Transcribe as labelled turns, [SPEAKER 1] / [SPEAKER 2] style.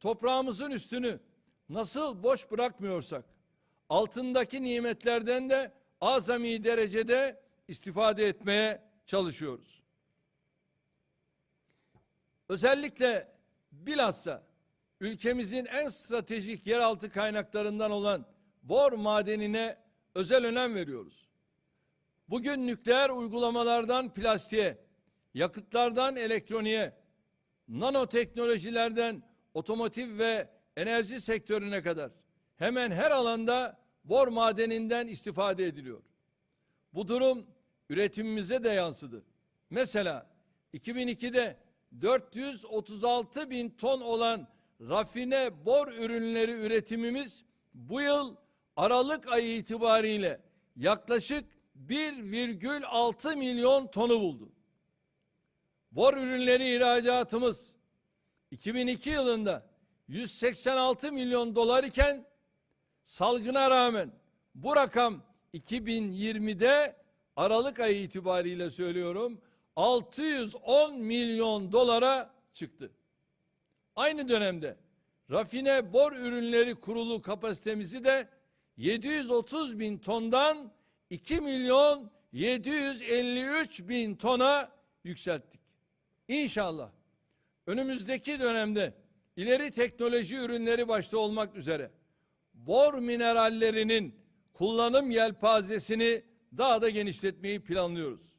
[SPEAKER 1] toprağımızın üstünü nasıl boş bırakmıyorsak altındaki nimetlerden de azami derecede istifade etmeye çalışıyoruz. Özellikle bilhassa ülkemizin en stratejik yeraltı kaynaklarından olan bor madenine özel önem veriyoruz. Bugün nükleer uygulamalardan plastiğe, yakıtlardan elektroniğe, nanoteknolojilerden otomotiv ve enerji sektörüne kadar hemen her alanda bor madeninden istifade ediliyor. Bu durum üretimimize de yansıdı. Mesela 2002'de 436 bin ton olan rafine bor ürünleri üretimimiz bu yıl Aralık ayı itibariyle yaklaşık 1,6 milyon tonu buldu. Bor ürünleri ihracatımız 2002 yılında 186 milyon dolar iken salgına rağmen bu rakam 2020'de Aralık ayı itibariyle söylüyorum 610 milyon dolara çıktı. Aynı dönemde rafine bor ürünleri kurulu kapasitemizi de 730 bin tondan 2 milyon 753 bin tona yükselttik. İnşallah önümüzdeki dönemde ileri teknoloji ürünleri başta olmak üzere bor minerallerinin kullanım yelpazesini daha da genişletmeyi planlıyoruz.